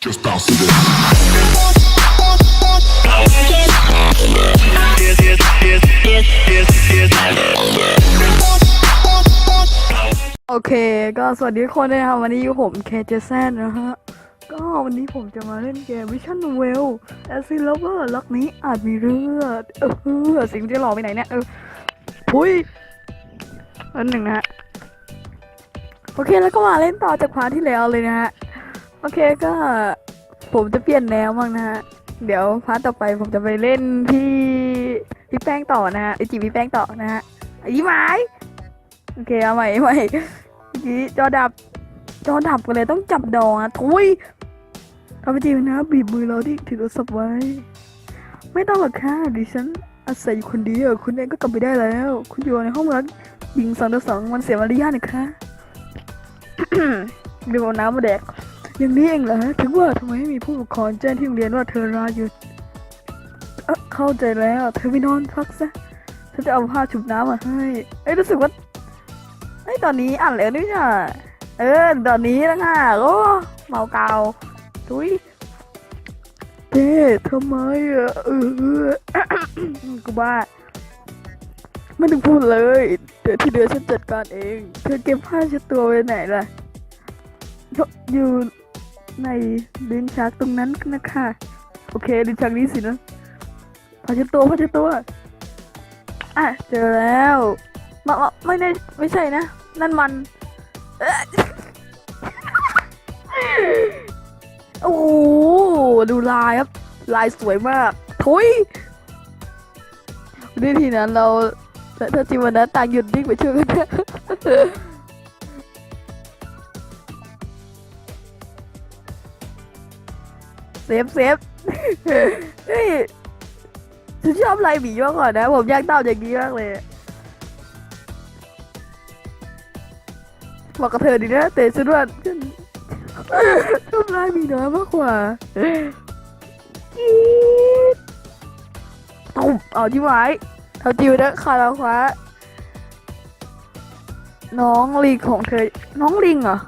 Just bounce to this. โอเค ก็สวัสดีทุกคนด้วยนะครับวันนี้อยู่ผมเคเจแซนนะฮะ ก็วันนี้ผมจะมาเล่นเกม Vision Novel a s i l o v e r ล็อกนี้อาจมีเลือด เออสิ่งที่หลอไปไหนเนี่ย เออพุยอันหนึ่งนะฮะ โอเคแล้วก็มาเล่นต่อจากพาร์ทที่แล้วเลยนะฮะ โอเคก็ผมจะเปลี่ยนแนวบ้างนะฮะ เดี๋ยวพาร์ทต่อไปผมจะไปเล่นพี่พี่แป้งต่อนะฮะไอจีพี่แป้งต่อนะฮะไอ้ไม้โอเคเอาใหม่ใหม่เมื่อกี้จอดับ จอดับกันเลยต้องจับดองอะทุยทำไปจริงนะบีบมือเราที่ถือโทรศัพท์ไว้ ไม่ต้องหรอกค่ะดิฉันอาศัยอยู่คนเดียวคุณเองก็กลับไปได้แล้ว คุณอยู่ในห้องรักหญิงสองต่อสองมันเสียมารยาทนะคะเดี๋ยวเอาน้ำมาแดก อย่างนี้เองเหรอถึงว่าทำไมไม่มีผู้ปกครองแจ้งที่โรงเรียนว่าเธอลาหยุดเอ้อเข้าใจแล้ว เธอไปนอนพักซะฉันจะเอาผ้าชุบน้ำมาให้เอ้ยรู้สึกว่าเฮ้ยตอนนี้อ่านแล้วนี่จ้ะเออตอนนี้แล้วค่ะโอ้เมาเกาทุยเจ๊ทำไมอะเออกูบ้าไม่ต้องพูดเลยเดี๋ยวที่เดือฉันจัดการเอง เธอเก็บผ้าช็ดตัวไว้ไหนล่ะอยู่ ในลิ้นชักตรงนั้นนะคะโอเคลิ้นชักนี้สินะผ้าเชตัวผ้าเชตัวอะเจอแล้วมามาไม่ได้ไม่ใช่นะ นั่นมันโอ้ดูลายครับ ลายสวยมาก ทุยวิธีนั้นเราถ้าจิวันนั้นต่างหยุดดิ้งไปช่วยกัน ซฟเซฟเฮ้ยฉันชอบลายหมีมากกว่านะ ผมอยากเต้าอย่างนี้มากเลยบอกกับเธอดีนะแต่ฉันว่าฉันชอบลายหมีน้อยมากกว่าตุ่มเอาที่ไว้เท่าจิวนะคาราควะน้องลิงของเธอ น้องลิงเหรอ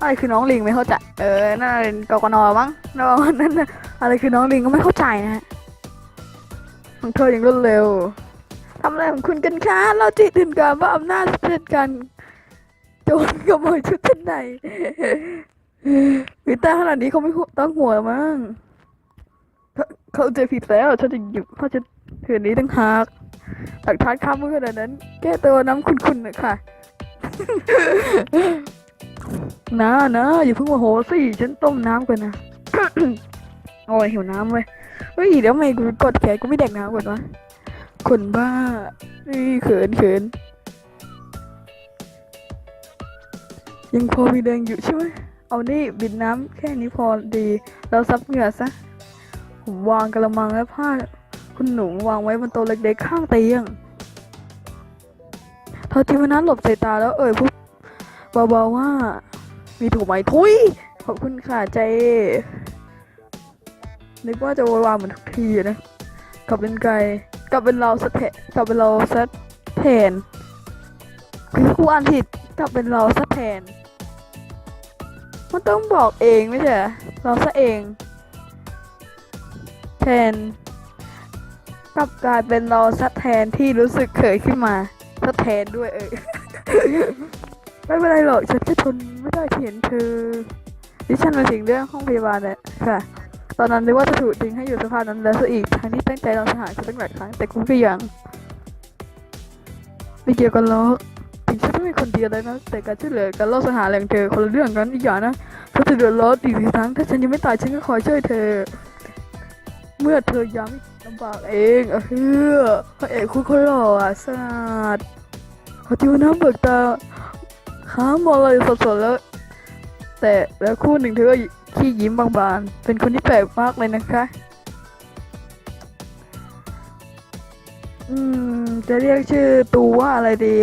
อะไรคือน้องลิงไม่เข้าใจ เออ น่าจะเป็นกกนมั้งน้องนั่นนะอะไรคือน้องลิงก็ไม่เข้าใจนะฮะของเธออย่างรวดเร็วทำอะไรของคุณกันคะเราจิตถึงการว่าอำนาจเป็นการโจรขโมยชุดชั้นในวิตาขนาดนี้เขาไม่ต้องหัวมั้งเขาเขาใจผิดแล้วฉันจะหยิบเขาจะถือนี้ตั้งหากหลักฐานข้ามมือขนาดนั้น แก้ตัวน้ำคุณๆนะค่ะ นะนะอย่าเพิ่งโมาโหสิฉันต้มน้ำก่อนนะ โอ้ยหิวน้ำเว้ยเฮ้ยเดี๋ยวไม่กูกดแขนกูไม่แดกน้ำก่อนวะคนบ้านี่เขินเขินยังพอมีแรงอยู่ใช่ไหมเอานี่บิดน้ำแค่นี้พอดีแล้วซับเหงื่อซะผมวางกระมังและผ้า คุณหนูวางไว้บนโต๊ะเล็กๆข้างเตียงเธอจิมนั้นหลบสายตาแล้วเอ่ยพูด เบาๆว่า มีถูกไหมทุยขอบคุณค่ะใจ นึกว่าจะวยวาเหมือนทุกทีอนะกลับเป็นไกลกลับเป็นเราสะแทกลับเป็นเราซะแทนคือครูอ่านผิดกลับเป็นเราซะแทนมันต้องบอกเองไม่ใช่เราซะเองแทนกลับกลายเป็นเราซะแทนที่รู้สึกเขยขึ้นมาซะแทนด้วยเออ ไม่เป็นไรหรอกฉันแค่ทนไม่ได้ที่เห็นเธอดิฉันมาถึงเรื่องห้องพยาบาลเนี่ยค่ะ ตอนนั้นนึกว่าจะถูกทิ้งให้อยู่สภาพนั้นแล้วซะอีกทางที่ตั้งใจลองสหารฉันตั้งหลายครั้งแต่กูก็ยังไม่เกี่ยวกันหรอกถึงฉันจะเป็นคนเดียวเลยนะแต่การช่วยเหลือการลอบสังหารแรงเธอคนละเรื่องกันอีกอย่างนะถ้าจะเดือดร้อนอีกทีครั้งถ้าฉันยังไม่ตายฉันก็คอยช่วยเธอ เมื่อเธอยังลำบากเองเออเฮ้อพระเอกคุณคนหล่ออะสาดเขาจิวน้ำเบิกตา ค้ามองเลยสดๆแล้ว แต่แล้วคู่หนึ่งเธอก็ขี้ยิ้มบางๆ เป็นคนที่แปลกมากเลยนะคะ อืม จะเรียกชื่อตูว่าอะไรดี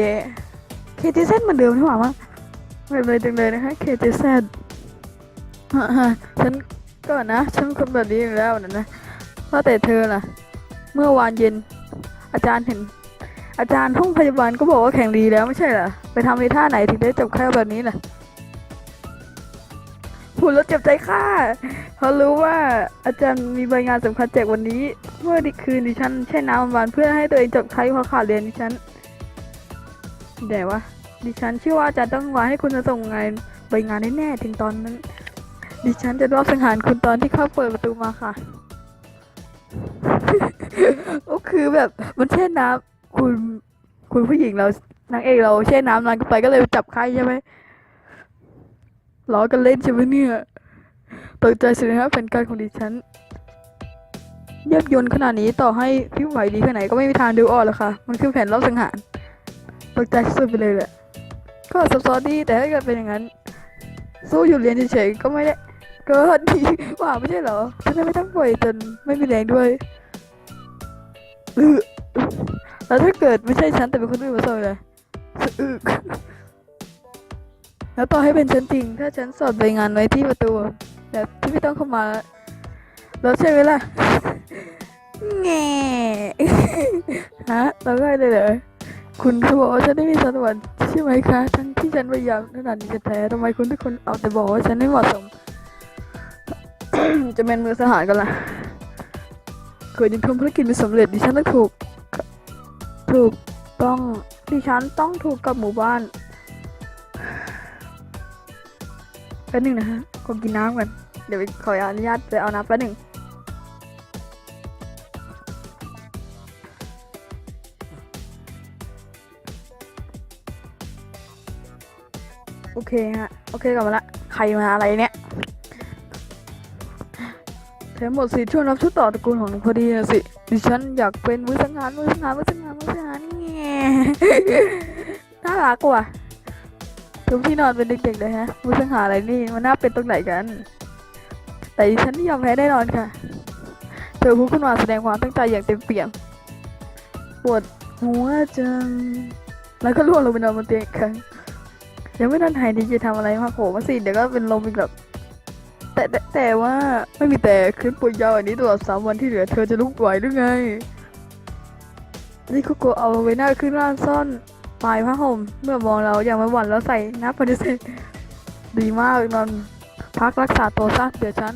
เคทีเซเหมือนเดิมที่หว่ามั้งไม่เลยจังเลยนะคะเคทีเซฉันก่อนะ ฉันเป็นคนแบบนี้อยู่แล้วนะนะว่าแต่เธอล่ะ เมื่อวานเย็น อาจารย์เห็น อาจารย์ห้องพยาบาลก็บอกว่าแข็งดีแล้วไม่ใช่เหรอ ไปทำในท่าไหนถึงได้จบแค่แบบนี้ล่ะผพูดแล้วเจ็บใจค่ะเพราะรู้ว่าอาจารย์มีใบงานสำคัญแจกวันนี้ เมื่อดิคืนดิฉันแช่น้ำหวานเพื่อให้ตัวเองจบใช้พราะขาดเรียนดิฉันเดี๋ยววะดิฉันเชื่อว่าอาจารย์ต้องวางให้คุณจะส่งงานใบงานแน่ๆถึงตอนนั้น ดิฉันจะรอบสังหารคุณตอนที่เข้าเปิดประตูมาค่ะ ก็คือแบบมันแช่น้ำ คุณคุณผู้หญิงเรานางเอกเราแช่น้ำนานก็ไปก็เลยจับไข้ใช่ไหมล้อกันเล่นใช่ไหมเนี่ยตกใจสินะครับแผนการของดิฉันเยียบยนขนาดนี้ต่อให้พี่ไหวดีแค่ไหนก็ไม่มีทางดูออกหรอกค่ะ มันคือแผนรอบสังหารตกใจสุดไปเลยแหละก็ซับซ้อนดีแต่ถ้าเกิดเป็นอย่างนั้น สู้อยู่เรียนเฉยๆก็ไม่ได้ก็ดีว่าไม่ใช่เหรอฉันไม่ต้องป่วยจนไม่มีแรงด้วยเออ แล้วถ้าเกิดไม่ใช่ฉันแต่เป็นคนอื่นมาสอนเลยสะอึกแล้วต่อให้เป็นฉันจริง ถ้าฉันสอดใบงานไว้ที่ประตูแบบที่ไม่ต้องเข้ามาแล้วใช่ไหมล่ะแง่ฮะเราก็ได้เลยคุณเขาบอกว่าฉันได้มีสวรรค์ใช่ไหมคะ ทั้งที่ฉันพยายามขนาดนี้จะแท้ทำไมคุณทุกคนเอาแต่บอกว่าฉันไม่เหมาะสม จะเป็นมือสหารกันล่ะเกิดยังทำภารกิจไม่สำเร็จดิฉันต้องถูก ถูกต้องดิฉันต้องถูกกับหมู่บ้านแป๊บหนึงนะฮะขอกินน้ำก่อนเดี๋ยวไปขออนุญาตไปเอาน้ำแป๊บหนึ่งโอเคฮะ โอเคกลับมาละ ใครมาอะไรเนี่ย แถมหมดสิทธิ์ช่วยรับช่วยต่อตระกูลของหนูพอดีนะสิ ดิฉันอยากเป็นมือสังหารมือสังหารมือสังหารมือสังหารแง่น่ารักว่ะทุกที่นอนเป็นเด็กๆเลยฮะมือสังหารอะไรนี่มันน่าเป็นตรงไหนกัน แต่ดิฉันไม่ยอมแพ้แน่นอนค่ะ เธอพูดขึ้นมาแสดงความตั้งใจอย่างเต็มเปี่ยมปวดหัวจัง แล้วก็ล่วงลงไปนอนบนเตียงอีกครั้งยังไม่ทันหายดีจะทำอะไรมาโผล่มาสิเดี๋ยวก็เป็นลมอีกแบบแต่แต่แต่ว่า ไม่มีแต่คลิปปวยยาวอันนี้ตลอดสามวันที่เหลือเธอจะลุกไหวหรือไง นี่คุโกะเอาไว้หน้าขึ้นล่านซ่อนปลายผ้าห่ม เมื่อมองเราอย่างไม่หวั่นแล้วใส่น้ำปฏิเสธดีมากนอนพักรักษาตัวซะเดี๋ยวฉัน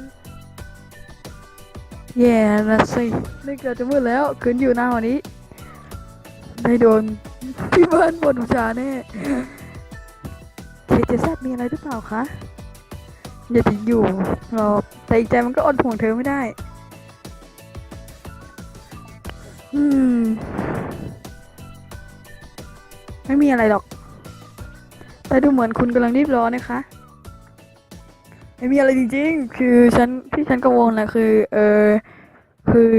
แย่ละสินี่เกิดจะมืดแล้วคืนอยู่หน้าวันนี้ได้โดนที่เบ้านบนอุชาแน่เคเจแซดมีอะไรหรือเปล่าคะ อย่าทิ้งอยู่หรอแต่อีกใจมันก็อดห่วงเธอไม่ได้ อืม ไม่มีอะไรหรอก แต่ดูเหมือนคุณกำลังรีบร้อนนะคะ ไม่มีอะไรจริงๆ คือฉันที่ฉันกังวลนะคือ เออคือ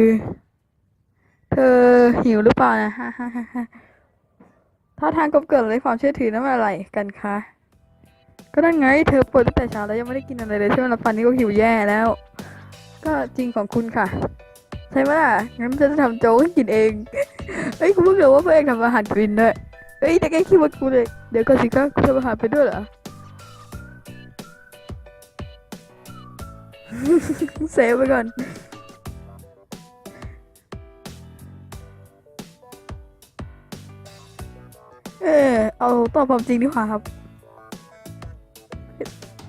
เธอหิวหรือเปล่านะฮ่าฮ่าฮ่าฮ่าถ้าทางกบเกิดเลยความเชื่อถือนั่นอะไรกันคะ ก็นั่นไง เธอป่วยตั้งแต่เช้าแล้วยังไม่ได้กินอะไรเลยใช่ไหมล่ะฟันนี้ก็หิวแย่แล้ว ก็จริงของคุณค่ะ ใช่ไหมล่ะ งั้นฉันจะทำโจ๊กให้กินเอง เฮ้ยคุณเพิ่งรู้ว่าพ่อเองทำอาหารกินด้วยเฮ้ยแต่แกคิดว่ากูเลย เดี๋ยวก่อนสิคะคุณทำอาหารไปด้วยเหรอเซฟไปก่อนเออเอาตอบความจริงดีกว่าครับ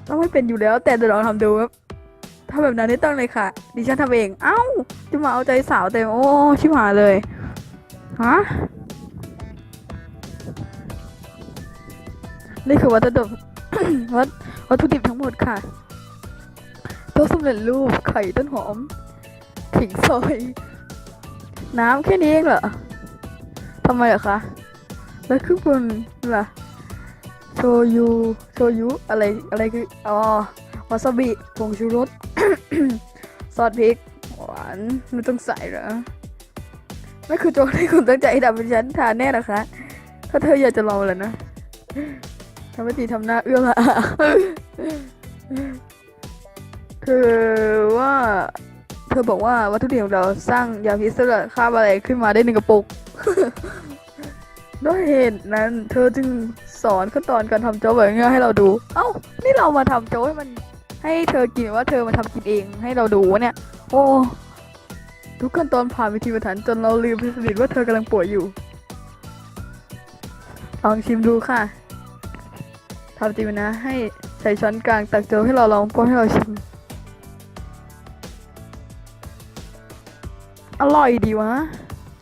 ต้องไม่เป็นอยู่แล้ว แต่เดี๋ยวลองทำดูครับถ้าแบบนั้นไม่ต้องเลยค่ะ ดิฉันทำเอง เอ้า จะมาเอาใจสาวเต็มโอ้ชิบหายเลยฮะนี่คือวัตถุดิบวัตวัตถุดิบทั้งหมดค่ะโต๊ะสำเร็จรูปไข่ต้นหอมขิงซอย น้ำแค่นี้เองเหรอทำไมเหรอคะ แล้วข้างบนล่ะ โชยุโชยุอะไรอะไรคืออ๋อวาซาบิผงชูรสซอสพริกหวานไม่ต้องใส่เหรอไม่คือโจ๊กที่คุณตั้งใจให้ทำเป็นฉันทานแน่นะคะ ถ้าเธออยากจะลองแล้วนะทำให้ทีทำหน้าเอื้อมละคือว่า เธอบอกว่าวัตถุดิบของเราสร้างยาพิษสลัดฆ่าอะไรขึ้นมาได้หนึ่งกระปุกด้วยเหตุนั้น เธอจึง สอนขั้นตอนการทำโจ๊กแบบง่ายให้เราดู เอ้า นี่เรามาทำโจ๊กให้มัน ให้เธอกินว่าเธอมาทำกินเองให้เราดูเนี่ย โอ้ทุกขั้นตอนผ่านวิธีประถันจนเราลืมไปสนิทว่าเธอกำลังป่วยอยู่ ลองชิมดูค่ะทำจริงนะ ให้ใส่ช้อนกลางตักโจ๊กให้เราลองป้อนให้เราชิม อร่อยดีวะ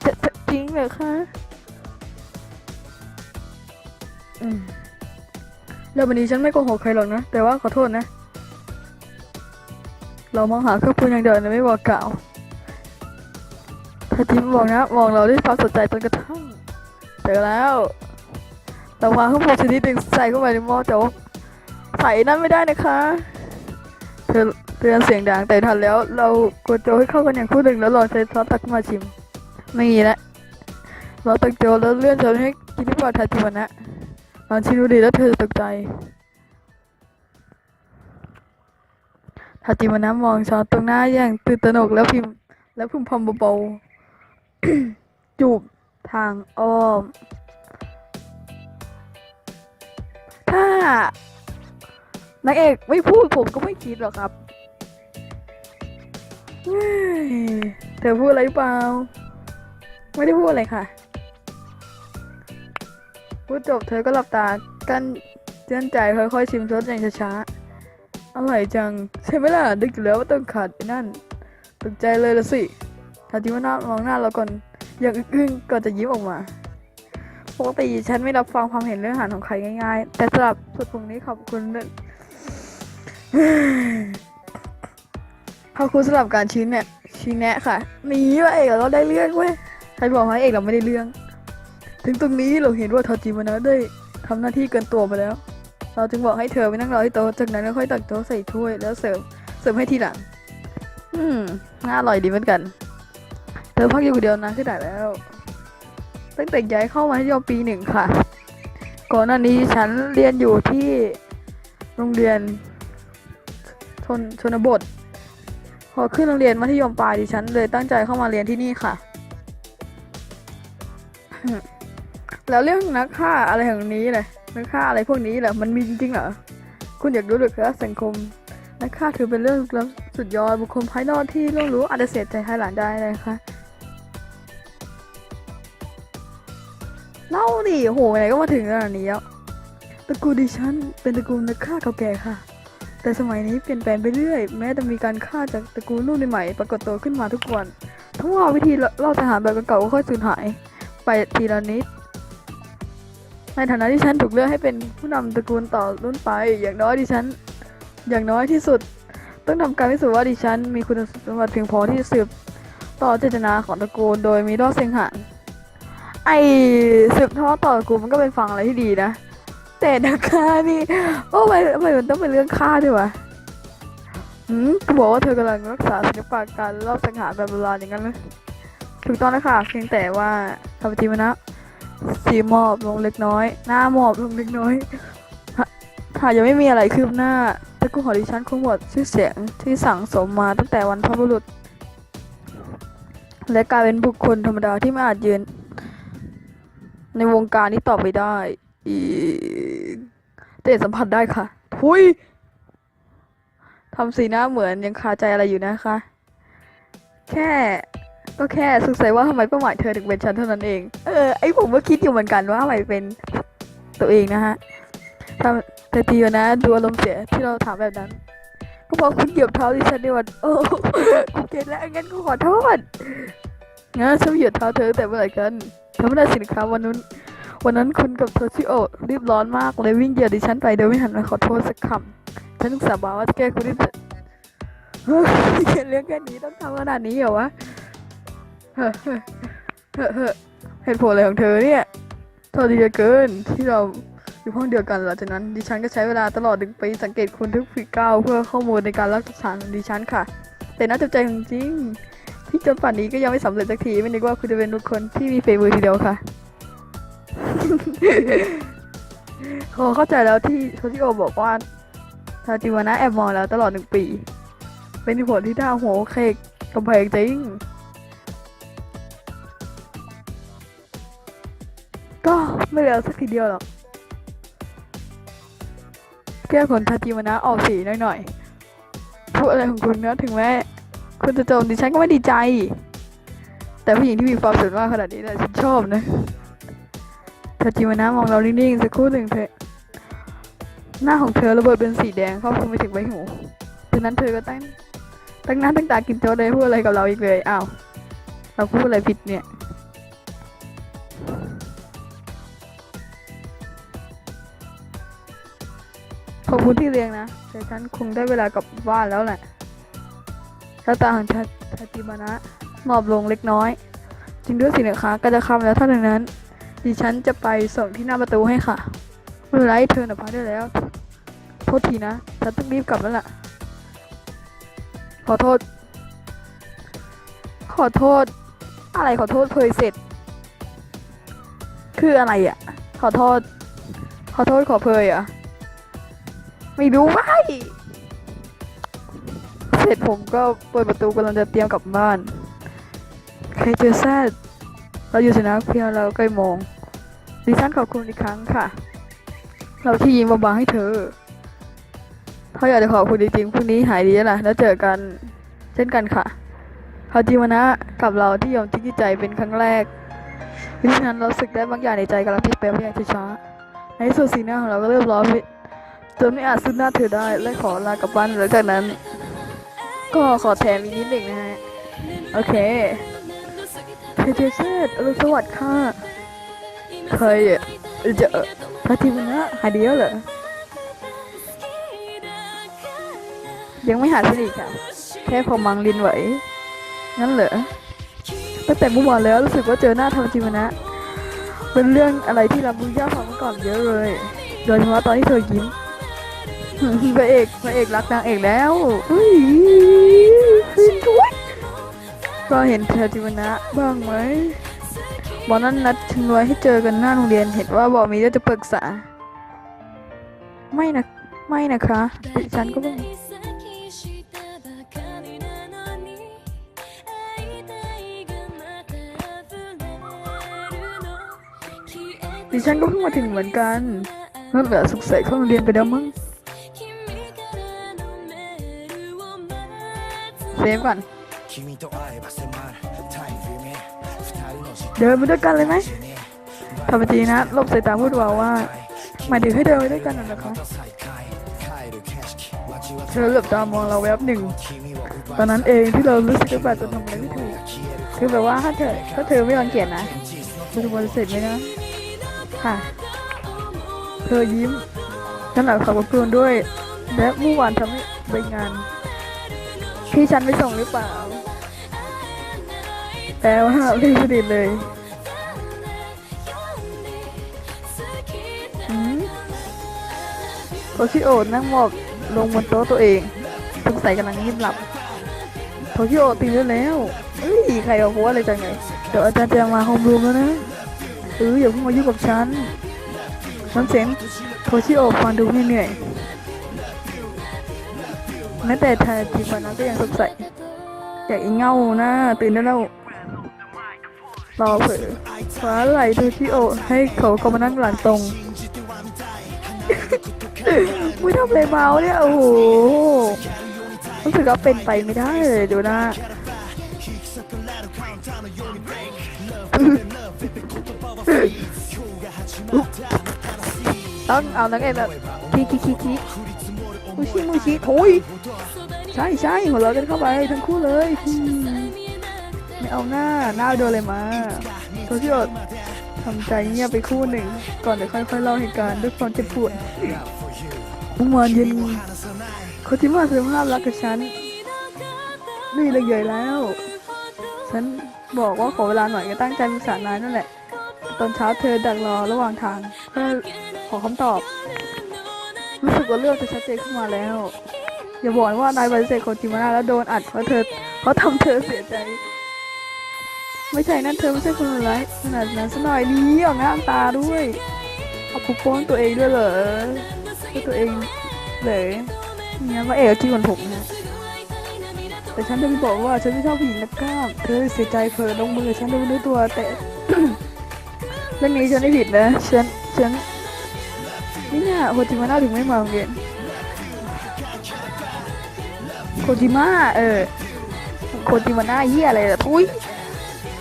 จะจะจริงเหรอคะ อืมแล้ววันนี้ฉันไม่โกหกใครหรอกนะ แต่ว่าขอโทษนะ เรามองหาเครื่องปรุงอย่างเดียวนะไม่บอกกล่าวถ้าทีมบอกนะมองเราด้วยความสนใจจนกระทั่งเจอแล้วเราวางเครื่องปรุงชนิดหนึ่งใส่เข้าไปในหม้อโจ๊กใส่นั่นไม่ได้นะคะเธอเตือนเสียงดังแต่ทันแล้ว เรากดโจ๊กให้เข้ากันอย่างคู่หนึ่งแล้วลองใช้ซอสตักมาชิม ไม่มีแล้เราตักโจ๊กแล้วเลื่อนช้อนให้กินที่ปลอดทาจิวนะ ลองชิมดูดีแล้วเธอตกใจทาจิวนะมองช้อนตรงหน้าอย่างตื่นตระหนกแล้วพิมพ์แล้วพึมพำเบาๆจูบทางอ้อม ถ้านางเอกไม่พูดผมก็ไม่คิดหรอกครับ เธอพูดอะไรรือเปล่า ไม่ได้พูดอะไรค่ะ พูดจบเธอก็หลับตากันเจือนใจค่อยๆชิมรสอย่างช้าๆอร่อยจัง ใช่ไหมล่ะดึกอยู่แล้วว่าต้องขาดไปนั่นตกใจเลยละสิทาจิวานะมองหน้าเราก่อนอย่างอึ้งๆก่อนจะยิ้มออกมาปกติฉันไม่รับฟังความเห็นเรื่องอาหารของใครง่ายๆ แต่สำหรับสุดตรงนี้ขอบคุณด้วยขอบคุณสำหรับการชี้เนี่ยชี้แนะค่ะหนีว่าเอกเราได้เรื่องเว้ยใครบอกว่าเอกเราไม่ได้เรื่อง ถึงตรงนี้เราเห็นว่าทาจิมานะได้ทำหน้าที่เกินตัวไปแล้ว เราจึงบอกให้เธอไปนั่งรอที่โต๊ะจากนั้นก็ค่อยตักโต๊ะใส่ถ้วยแล้วเสิร์ฟเสิร์ฟให้ทีหลัง อืมน่าอร่อยดีเหมือนกัน เธอพักอยู่คนเดียวนานขึ้นไหนแล้ว ตั้งแต่ย้ายเข้ามาที่ยมปีหนึ่งค่ะ ก่อนหน้านี้ฉันเรียนอยู่ที่โรงเรียนชนชนบท พอขึ้นโรงเรียนมัธยมปลายดิฉันเลยตั้งใจเข้ามาเรียนที่นี่ค่ะ แล้วเรื่องนักฆ่าอะไรของนี้เลยนักฆ่าอะไรพวกนี้แหละมันมีจริงๆเหรอคุณอยากรู้หรือครับสังคมนักฆ่าถือเป็นเรื่องล้ำสุดยอดบุคคลภายนอกที่ล่วงรู้อาจจะเสียใจภายหลังได้เลยค่ะเล่าดิโหไหนก็มาถึงขนาดนี้แล้วตระกูลดิฉันเป็นตระกูลนักฆ่าเก่าแก่ค่ะ แต่สมัยนี้เปลี่ยนแปลงไปเรื่อย แม้จะมีการฆ่าจากตระกูลรุ่นใหม่ปรากฏตัวขึ้นมาทุกวัน ทั้งว่าวิธีเล่าทหารแบบเก่าก็ค่อยสูญหาย ไปทีละนิด ในฐานะที่ฉันถูกเลือกให้เป็นผู้นำตระกูลต่อรุ่นไป อย่างน้อยดิฉัน อย่างน้อยที่สุด ต้องทำการพิสูจน์ว่าดิฉัน มีคุณสมบัติเพียงพอที่จะสืบต่อเจตนาของตระกูล โดยมีรอดเสียงหานไอสืบทอดต่อกูลมันก็เป็นฟังอะไรที่ดีนะ แต่นักฆ่านี่โอ้ไม่ไม่มันต้องเป็นเรื่องฆ่าด้วยวะหืมกูบอกว่าเธอกำลังรักษาศิลปะการรอบสังหารแบบโบราณอย่างนั้นเลยถูกต้องนะคะเพียงแต่ว่าทำจริงนะ สีหมอบลงเล็กน้อย หน้าหมอบลงเล็กน้อยหาหากยังไม่มีอะไรคืบหน้าตระกูลของดิฉันคงหมดชื่อเสียงที่สั่งสมมาตั้งแต่วันพบุรุษ และกลายเป็นบุคคลธรรมดาที่ไม่อาจยืน ในวงการนี้ต่อไปได้อีกแต่สัมผัสได้ค่ะทุยทำสีหน้าเหมือนยังคาใจอะไรอยู่นะคะ แค่ ก็แค่สงสัยว่าทำไมเป้าหมายเธอถึงเป็นฉันเท่านั้นเอง เออ ไอผมก็คิดอยู่เหมือนกันว่าทำไมเป็นตัวเองนะฮะทำแต่ทีนะดูอารมณ์เสียที่เราถามแบบนั้น ก็บอกคุณเหยียบเท้าดิฉันในวันโอ้กูเก็ตแล้วงั้นกูขอโทษงั้นฉันเหยียบเท้าเธอแต่เมื่อไหร่กันเธอไม่ได้สินค้าวันนั้นวันนั้นคุณกับโทชิโอะรีบร้อนมากเลยวิ่งเหยียดดิฉันไปโดยไม่หันมาขอโทษสักคำฉันถึงสาบานว่าจะแก้คุณที่เฮ้ยเรื่องแค่นี้ต้องทำขนาดนี้เหรอวะ เฮ้ยเฮ้ยเฮ้ยเฮ้ยเหตุผลอะไรของเธอเนี่ยโทษดีเหลือเกินที่เราอยู่ห้องเดียวกันหลังจากนั้นดิฉันก็ใช้เวลาตลอดหนึ่งปีสังเกตคุณทุกฝีก้าวเพื่อข้อมูลในการรักษาของดิฉันค่ะ แต่น่าจะใจจริงๆที่จนป่านนี้ก็ยังไม่สำเร็จสักทีไม่นึกว่าคุณจะเป็นคคลที่มีฝีมือทีเดียวค่ะขาเข้าใจแล้วที่โทชิโอบอกว่าทาจิวานะแอบมองแล้วตลอดหนึ่งปี เป็นผลที่ท่าหัวเคกกำแพงจริง ก็ไม่แล้วสักทีเดียวหรอก แก้ผลทาจิวานะออกสีหน่อยๆพูดอะไรของคุณเนะถึงแม้คุณจะโจมดิฉันก็ไม่ดีใจ แต่ผู้หญิงที่มีความสามารถขนาดนี้นะฉันชอบนะทาจิวานะมองเรานิ่งๆสักครู่หนึ่งเถอะหน้าของเธอระเบิดเป็นสีแดงครอบคลุมไปถึงใบหูจากนั้นเธอก็ตั้งตั้งหน้าตั้งตากินโจ๊กเลยพูดอะไรกับเราอีกเลยอ้าวเราพูดอะไรผิดเนี่ย ขอบคุณที่เลี้ยงนะ แต่ฉันคงได้เวลากลับบ้านแล้วแหละชะตาของชาชาติมานะหมอบลงเล็กน้อย จริงด้วยสินะคะก็จะคำแล้วเท่านั้น ดิฉันจะไปส่งที่หน้าประตูให้ค่ะไม่เป็นไรเธอหน่ะพักได้แล้ว โทษทีนะ ฉันต้องรีบกลับแล้วล่ะ ขอโทษ ขอโทษ อะไรขอโทษเพยเสร็จ คืออะไรอะ ขอโทษ ขอโทษขอเพยอะ ไม่รู้ไว้ยเสร็จผมก็เปิดประตูกำลังจะเตรียมกลับบ้านใครเจอแซดเราอยู่สนามเพียงเราใกล้โมงดิฉันขอบคุณอีกครั้งค่ะ เราที่ยิ้มบางๆให้เธอเขาอยากจะขอบคุณจริงๆพรุ่งนี้หายดีแล้วล่ะแล้วเจอกันเช่นกันค่ะฮาจิมานะกับเราที่ยอมทิ้งใจเป็นครั้งแรกวิธีนั้นเราสึกได้บางอย่างในใจกำลังพลิกไปอย่างช้าๆในที่สุดสีหน้าของเราก็เริ่มร้อนไป จนไม่อาจซึ้งหน้าเธอได้และขอลากลับบ้านหลังจากนั้น ก็ขอแถมอีกนิดหนึ่งนะฮะ โอเคเทเจเซตอรุณสวัสดิ์ค่ะเคยเจอพระทิมนะหายดีแล้วเหรอ ยังไม่หายสนิทค่ะ แค่พอมังลินไหว งั้นเหรอตั้งแต่เมื่อวานแล้วรู้สึกว่าเจอหน้าธรรมจิมนะ เป็นเรื่องอะไรที่รับรู้ยากกว่าก่อนเยอะเลย โดยเฉพาะตอนที่เธอยิ้ม พระเอกพระเอกรักนางเอกแล้วอุ้ยฟินทุยเราเห็นเธอจิมนะบ้างไหมวันนั้นนัดฉันไว้ให้เจอกันหน้าโรงเรียนเห็นว่าบอกมีเรื่องจะปรึกษา ไม่นะไม่นะคะดิฉันก็ไม่ดิฉันก็เพิ่งมาถึงเหมือนกันนั่นแหละสุขใส่เข้าโรงเรียนไปแล้วมั้ง เดฟก่อน เดินไปด้วยกันเลยไหมทำทีนะลบสายตาพูดว่าว่าหมายถึงให้เดินไปด้วยกันน่ะนะคะเธอเหลืบตามองเราแวบหนึ่ง ตอนนั้นเองที่เรารู้สึกแบบจะทำอะไรไม่ถูก คือแบบว่าถ้าเธอถ้าเธอไม่รังเกียจนะจะทำเสร็จไหมนะ ค่ะ เธอยิ้มขนาดขับรถเพื่นด้วย และเมื่อวานทำให้ไปงาน ที่ฉันไม่ส่งหรือเปล่าแต่ว่ารีบสนิทเลยอืมโทชิโอนั่งหมอบลงบนโต๊ะตัวเองสงสัยกำลังงีบหลับโทชิโอตื่นได้แล้วเอ้ยใครเอาหัวอะไรจังไงเดี๋ยวอาจารย์จะมาโฮมรูมแล้วนะเอออย่าเพิ่งมายุ่งกับฉันน้ำเสียงโทชิโอฟังดูเหนื่อย แม้แต่ทาจิปานะก็ยังสงสัยอยากอีเง่านะตื่นได้แล้วรอเผลอฟ้าไหลโทชิโอ ให้เขาเขามานั่งหลังตรงไม่ทำอะไรเมาเนี่ย โอ้โหรู้สึกว่าเป็นไปไม่ได้เลยดูนะต้องเอานักเอกแบบคิคิคิคิ มูชิมูชิโถยใช่ใช่หัวเราะกันเข้าไปทั้งคู่เลยไม่เอาหน้าหน้าโดนเลยมาโทษที่อดทำใจเงียบไปคู่หนึ่ง ก่อนจะค่อยๆเล่าเหตุการณ์ด้วยความเจ็บปวดเมื่อวานเย็นโคจิมาแสดงภาพรักกับฉันนี่เลยใหญ่แล้ว ฉันบอกว่าขอเวลาหน่อยก็ตั้งใจปรึกษานายนั่นแหละ ตอนเช้าเธอดักรอระหว่างทางเพื่อขอคำตอบ รู้สึกว่าเรื่องจะชัดเจนขึ้นมาแล้ว อย่าบอกว่านายปฏิเสธโคจิมานะแล้วโดนอัดเพราะเธอเขาทำเธอเสียใจ ไม่ใช่นั่นเธอไม่ใช่คนร้ายขนาดนั้นซะหน่อยนี้ออกหน้าตาด้วยเอาปกป้องตัวเองด้วยเหรอเพื่อตัวเองเลยเนี่ยว่าเอกที่คนผมนะแต่ฉันจะไปบอกว่าฉันไม่ชอบผู้หญิงนักกล้ามเธอเสียใจเผลอลงมือฉันโดยไม่รู้ตัวแต่เรื่องนี้ฉันไม่ผิดนะฉันฉัน เนี่ยโคจิมาน่าถึงไม่มาโรงเรียนโคจิมาเออโคจิมาน่าเฮียอะไรล่ะทุย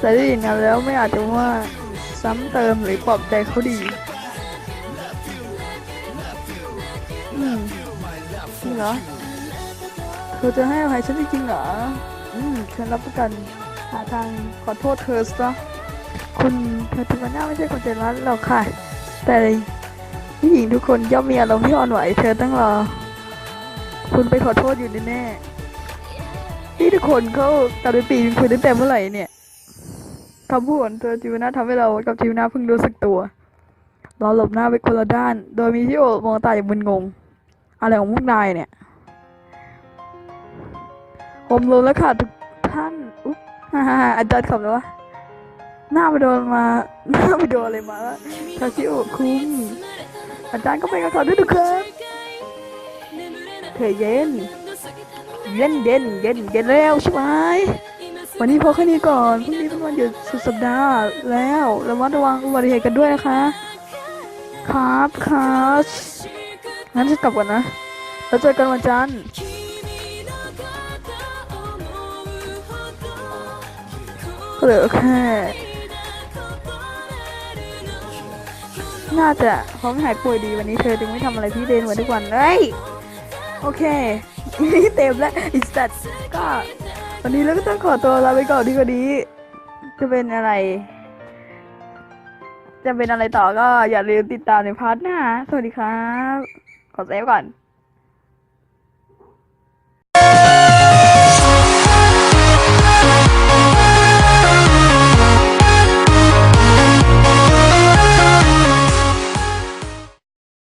แต่ได้ยินกันแล้วไม่อาจจะว่าซ้ำเติมหรือปลอบใจเขาดีๆเหรอเธอจะให้อภัยฉันจริงเหรอ อืมฉันรับประกันหาทางขอโทษเธอซะคุณเธอทุกวันหน้าไม่ใช่คนใจร้ายหรอกค่ะ แต่ ผู้หญิงทุกคนย่อมมีอารมณ์ที่อ่อนไหวเธอต้องรอ คุณไปขอโทษอยู่แน่ๆนี่ทุกคนเขาตัดไปปีนคุณตั้งแต่เมื่อไหร่เนี่ยคำพูดของเธอจิวนาทำให้เรากับจิวนาเพิ่งรู้สึกตัวเราหลบหน้าไปคนละด้าน โดยมีที่โอมองตาอย่างมึนงง อะไรของพวกนายเนี่ยผมรู้แล้วค่ะทุกท่านอุ๊บฮ่าฮ่าฮ่าอาจารย์ขับแล้ววะหน้าไปโดนมา หน้าไปโดนอะไรมาวะทาชิโอะคุง อาจารย์ก็ไปกับเขาด้วยทุกคนเธอเย็น เย็นเย็นเย็นเย็นแล้วใช่ไหมวันนี้พอแค่นี้ก่อนพรุ่งนี้เป็นวันหยุดสุดสัปดาห์แล้วระมัดระวังอุบัติเหตุกันด้วยนะคะ ครับครับงั้นฉันกลับก่อนนะ แล้วเจอกันวันจันทร์ก็เหลือแค่ น่าจะพร้อมหายป่วยดีวันนี้เธอจึงไม่ทำอะไรพี่เดนเหมือนทุกวันเลยโอเคนี่เต็มแล้วอิสตัดก็วันนี้เราก็ต้องขอตัวลาไปก่อนดีกว่านี้ จะเป็นอะไร จะเป็นอะไรต่อก็อย่าลืมติดตามในพาร์ทหน้าสวัสดีครับ ขอเซฟก่อน